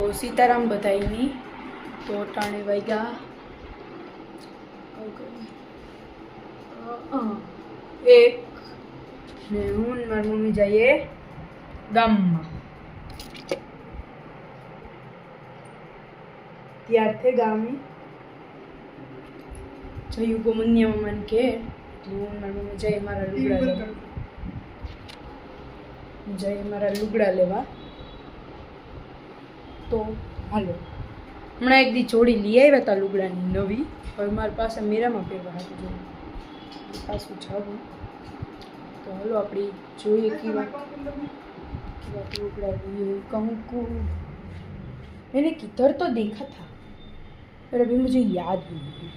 તો સીતારામ બધાઈની તો ટાણે વાગ્યા અ, એક ને હું ને મારી મમ્મી જઈએ ગામમાં ત્યારથી ગામે જયું ગોમન્યા મમ્માને કે એટલે હું ને મારી મમ્મી જઈએ મારા લુગડા લેવા જઈએ મારા લુગડા લેવા તો હાલો હમણાં એક દી જોડી લઈ આવ્યા હતા લુગડાની નવી હવે મારી પાસે મેરામાં પહેરવા હતું જોડું પાછું જવું તો હાલો આપણે જોઈએ કેવા કેવા લુગડા लिए कंकु मैंने किधर तो देखा था पर अभी मुझे याद नहीं है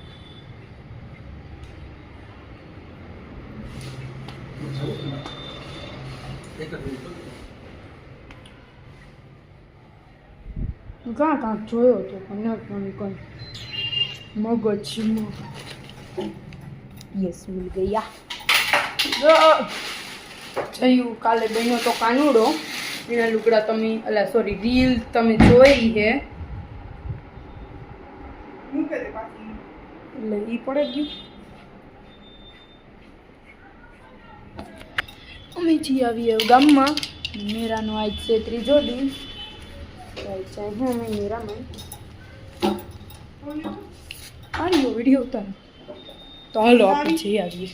કાં કાંક જોયો હતો પણ પણ કોઈ મગજ યસ મિલ ગયા. જયું કાલે બન્યો તો કાનુડો. એના લુગડા તમે અલા સોરી રીલ તમે જોઈ હે. એટલે એ પડે ગયું. અમે જી આવીએ ગામમાં. મેરાનો આજ છે ત્રીજો જાય मेरा मन આ રહ્યો વીડિયો ઉતાર તો હાલો આપણે જઈ આવીએ